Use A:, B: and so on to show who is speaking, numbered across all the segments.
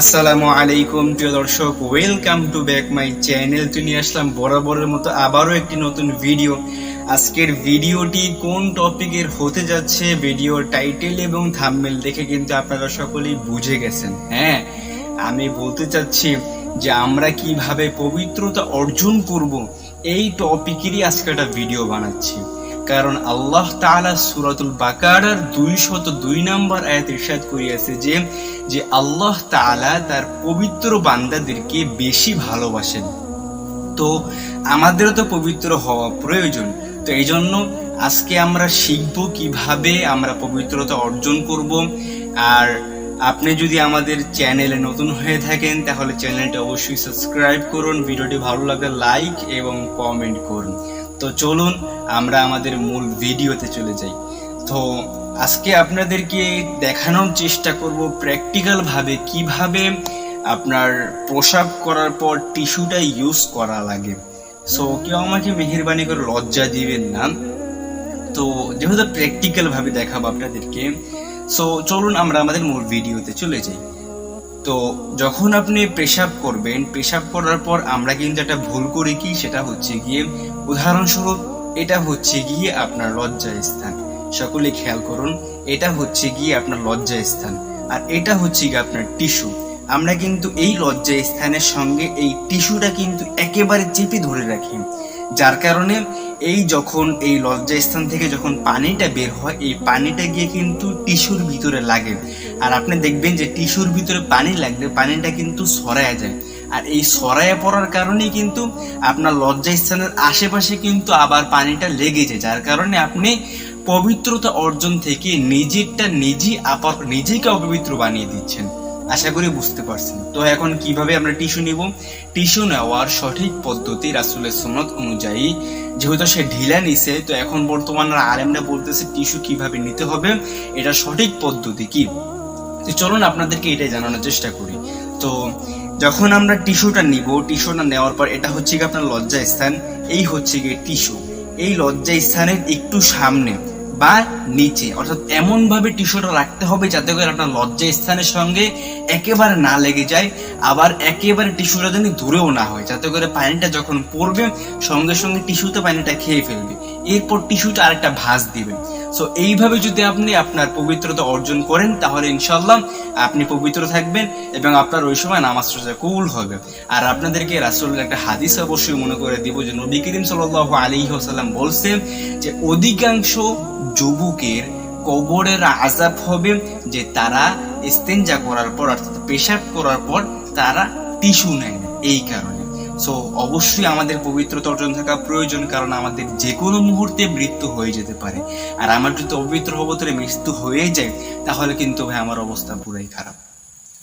A: আসসালামু আলাইকুম, প্রিয় দর্শক। Welcome to back my channel তো নিয়ে আসলাম বরাবরের মতো আবারও একটি নতুন ভিডিও আজকের ভিডিওটি কোন টপিকের হতে যাচ্ছে? ভিডিওর টাইটেল এবং থাম্বনেল দেখে কিন্তু আপনারা সকলেই বুঝে গেছেন। হ্যাঁ আমি বলতে চাচ্ছি যে আমরা কীভাবে পবিত্রতা অর্জন করব, এই টপিকেরই আজকে একটা ভিডিও বানাচ্ছি। কারণ আল্লাহ তাআলা সূরাতুল বাকারার 202 নম্বর আয়াত ইরশাদ করিয়াছে যে যে আল্লাহ তাআলা তার পবিত্র বান্দাদেরকে বেশি ভালোবাসেন। তো আমাদেরও তো পবিত্র হওয়া প্রয়োজন। তো এই জন্য আজকে আমরা শিখব কীভাবে আমরা পবিত্রতা অর্জন করব। আর আপনি যদি আমাদের চ্যানেলে নতুন হয়ে থাকেন, তাহলে চ্যানেলটি অবশ্যই সাবস্ক্রাইব করুন, ভিডিওটি ভালো লাগলে লাইক এবং কমেন্ট করুন। তো চলুন আমরা আমাদের মূল ভিডিওতে চলে যাই। তো আজকে আপনাদেরকে দেখানোর চেষ্টা করব প্র্যাকটিক্যাল ভাবে কীভাবে আপনার প্রসাব করার পর টিস্যুটা ইউজ করা লাগে। সো কেউ আমাকে মেহেরবানি করে লজ্জা দিবেন না। তো যেহেতু প্র্যাকটিক্যাল ভাবে দেখাবো আপনাদেরকে সো চলুন আমরা আমাদের মূল ভিডিওতে চলে যাই। তো যখন আপনি পেশাব করবেন, পেশাব করার পর আমরা কিন্তু একটা ভুল করি কি? সেটা হচ্ছে গিয়ে উদাহরণস্বরূপ এটা হচ্ছে গিয়ে আপনার লজ্জা স্থান। সকলে খেয়াল করুন, এটা হচ্ছে গিয়ে আপনার লজ্জা স্থান। আর এটা হচ্ছে গিয়ে আপনার টিস্যু। আমরা কিন্তু এই লজ্জা স্থানের সঙ্গে এই টিস্যুটা কিন্তু একেবারে চেপে ধরে রাখি। যার কারণে এই যখন এই লজ্জা স্থান থেকে যখন পানিটা বের হয়, এই পানিটা গিয়ে কিন্তু টিস্যুর ভিতরে লাগে। আর আপনি দেখবেন যে টিস্যুর ভিতরে পানি লাগলে পানিটা কিন্তু সরায়া যায়। আর এই সরায়া পড়ার কারণেই কিন্তু আপনার লজ্জা স্থানের আশেপাশে কিন্তু আবার পানিটা লেগে যায় যার কারণে আপনি পবিত্রতা অর্জন থেকে নিজেরটা নিজেই আপার নিজেকে অপবিত্র বানিয়ে দিচ্ছেন। আশা করি বুঝতে পারছেন। তো এখন কীভাবে আমরা টিস্যু নিব? টিস্যু নেওয়ার সঠিক পদ্ধতি রাসুলের সুন্নত অনুযায়ী, যেহেতু সে ঢিলা নিছে, তো এখন বর্তমান আলেমরা বলতেছে টিস্যু কীভাবে নিতে হবে, এটা সঠিক পদ্ধতি কি? চলুন আপনাদেরকে এটাই জানানোর চেষ্টা করি। তো যখন আমরা টিস্যুটা নিব, টিস্যুটা নেওয়ার পর এটা হচ্ছে কি আপনার লজ্জা স্থান, এই হচ্ছে গিয়ে টিস্যু। এই লজ্জা স্থানের একটু সামনে বা নিচে, অর্থাৎ এমন ভাবে টিস্যুটা রাখতে হবে যাতে করে আপনার লজ্জা স্থানের সঙ্গে একেবারে না লেগে যায়, আবার একেবারে টিস্যুটা যেন দূরেও না হয়, যাতে করে পানিটা যখন পড়বে, সঙ্গে সঙ্গে টিস্যুতে পানিটা খেয়ে ফেলবে। এরপর টিস্যুটা আরেকটা ভাঁজ দিবে। সো এইভাবে যদি আপনি আপনার পবিত্রতা অর্জন করেন, তাহলে ইনশাল্লাহ আপনি পবিত্র থাকবেন এবং আপনার ওই সময় নামাজ রোজা কবুল হবে। আর আপনাদেরকে রাসুলের একটা হাদিস অবশ্যই মনে করে দিব যে নবী করিম সাল আলী হাসাল্লাম বলছে যে, অধিকাংশ যুবকের কবরের আজাব হবে যে তারা ইস্তেঞ্জা করার পর, অর্থাৎ পেশাব করার পর তারা টিস্যু নেয়। এই কারণে। সো অবশ্যই আমাদের পবিত্রতা অর্জন থাকা প্রয়োজন, কারণ আমাদের যে কোনো মুহূর্তে মৃত্যু হয়ে যেতে পারে। আর আমার যদি অপবিত্র অবতরে মৃত্যু হয়ে যায়, তাহলে কিন্তু ভাই আমার অবস্থা পুরাই খারাপ।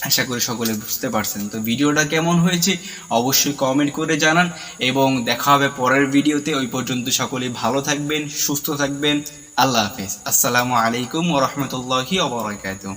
A: আশা করি সকলে বুঝতে পারছেন। তো ভিডিওটা কেমন হয়েছে, অবশ্যই কমেন্ট করে জানান, এবং দেখা হবে পরের ভিডিওতে। ওই পর্যন্ত সকলে ভালো থাকবেন, সুস্থ থাকবেন। আল্লাহ হাফেজ। আসসালামু আলাইকুম ওরহমতুল্লাহি ওবরাকাতুহ